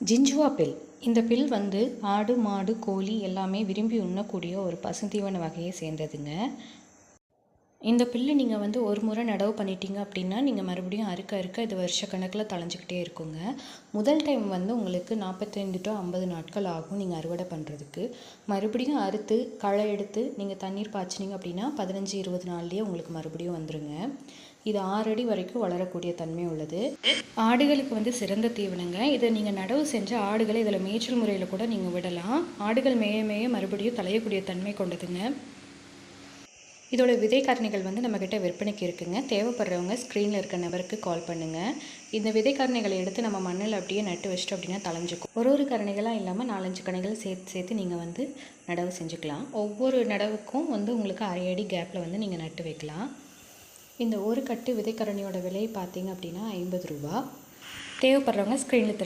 ஜிஞ்சுவா bill. இந்த bill வந்து ஆடு மாடு கோழி எல்லாமே விரும்பி உண்ணக்கூடிய ஒரு பசுந்தீவன வகையை சேர்ந்ததுங்க. இந்த பில்லு நீங்கள் வந்து ஒரு முறை நடவு பண்ணிட்டீங்க அப்படின்னா நீங்கள் மறுபடியும் அறுக்க அறுக்க இது வருஷ கணக்கில் தளைஞ்சிக்கிட்டே இருக்குங்க. முதல் டைம் வந்து உங்களுக்கு நாற்பத்தைந்து டு ஐம்பது நாட்கள் ஆகும் நீங்கள் அறுவடை பண்ணுறதுக்கு மறுபடியும் அறுத்து களை எடுத்து நீங்கள் தண்ணீர் பாய்ச்சினீங்க அப்படின்னா பதினஞ்சு இருபது நாள்லேயே உங்களுக்கு மறுபடியும் வந்துடுங்க இது ஆறடி வரைக்கும் வளரக்கூடிய தன்மை உள்ளது. ஆடுகளுக்கு வந்து சிறந்த தீவனங்க. இதை நீங்கள் நடவு செஞ்ச ஆடுகளை இதில் மேய்ச்சல் முறையில் கூட நீங்கள் விடலாம். ஆடுகள் மேய மேய மறுபடியும் தலையக்கூடிய தன்மை கொண்டதுங்க. இதோட விதை காரணிகள் வந்து நம்மக்கிட்ட விற்பனைக்கு இருக்குங்க. தேவைப்படுறவங்க ஸ்க்ரீனில் இருக்க நபருக்கு கால் பண்ணுங்கள் இந்த விதை காரணிகளை எடுத்து நம்ம மண்ணில் அப்படியே நட்டு வச்சிட்டோம் அப்படின்னா தளைஞ்சிக்கும். ஒரு ஒரு கரணிகளாக இல்லாமல் நாலஞ்சு கணைகள் சேர்த்து சேர்த்து நீங்கள் வந்து நடவு செஞ்சுக்கலாம். ஒவ்வொரு நடவுக்கும் வந்து உங்களுக்கு அரை அடி கேப்பில் வந்து நீங்கள் நட்டு வைக்கலாம். இந்த ஒரு கட்டு விதைக்கரணியோட விலை பார்த்தீங்க அப்படின்னா ஐம்பது ரூபா. தேவைப்படுறவங்க ஸ்க்ரீனில்